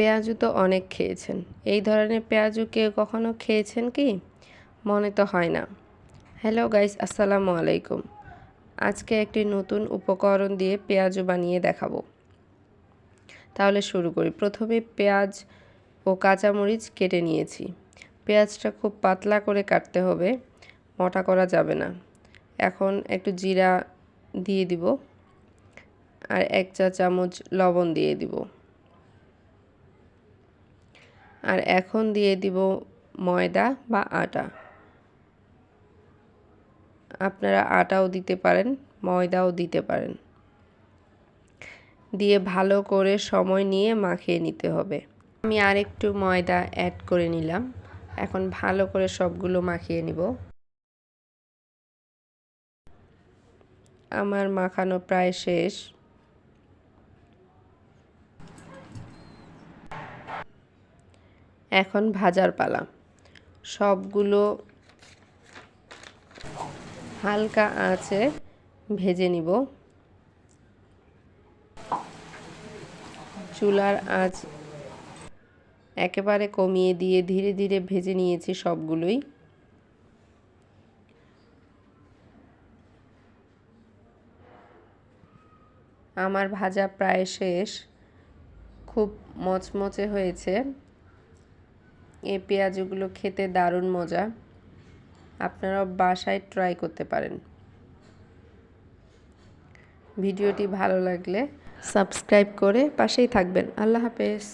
পেঁয়াজু তো অনেক খেয়েছেন। এই ধরনের পেঁয়াজু কেউ কখনো খেয়েছেন কি? মনে তো হয় না। হ্যালো গাইস, আসসালামু আলাইকুম। আজকে একটি নতুন উপকরণ দিয়ে পেঁয়াজু বানিয়ে দেখাবো। তাহলে শুরু করি। প্রথমে পেঁয়াজ ও কাঁচামরিচ কেটে নিয়েছি। পেঁয়াজটা খুব পাতলা করে কাটতে হবে, মোটা করা যাবে না। এখন একটু জিরা দিয়ে দিব আর এক চা চামচ লবণ দিয়ে দিব। আর এখন দিয়ে দিব ময়দা বা আটা। আপনারা আটাও দিতে পারেন, ময়দাও দিতে পারেন। দিয়ে ভালো করে সময় নিয়ে মাখিয়ে নিতে হবে। আমি আরেকটু ময়দা অ্যাড করে নিলাম। এখন ভালো করে সবগুলো মাখিয়ে নিব। আমার মাখানো প্রায় শেষ। এখন ভাজার পালা। সবগুলো হালকা আঁচে ভেজে নিব। চুলার আঁচ একেবারে কমিয়ে দিয়ে ধীরে ধীরে ভেজে নিয়েছি সবগুলোই। আমার ভাজা প্রায় শেষ। খুব মচমচে হয়েছে। এই পেঁয়াজগুলো খেতে দারুণ মজা। আপনারাও বাসায় ট্রাই করতে পারেন। ভিডিওটি ভালো লাগলে সাবস্ক্রাইব করে পাশেই থাকবেন। আল্লাহ হাফেজ।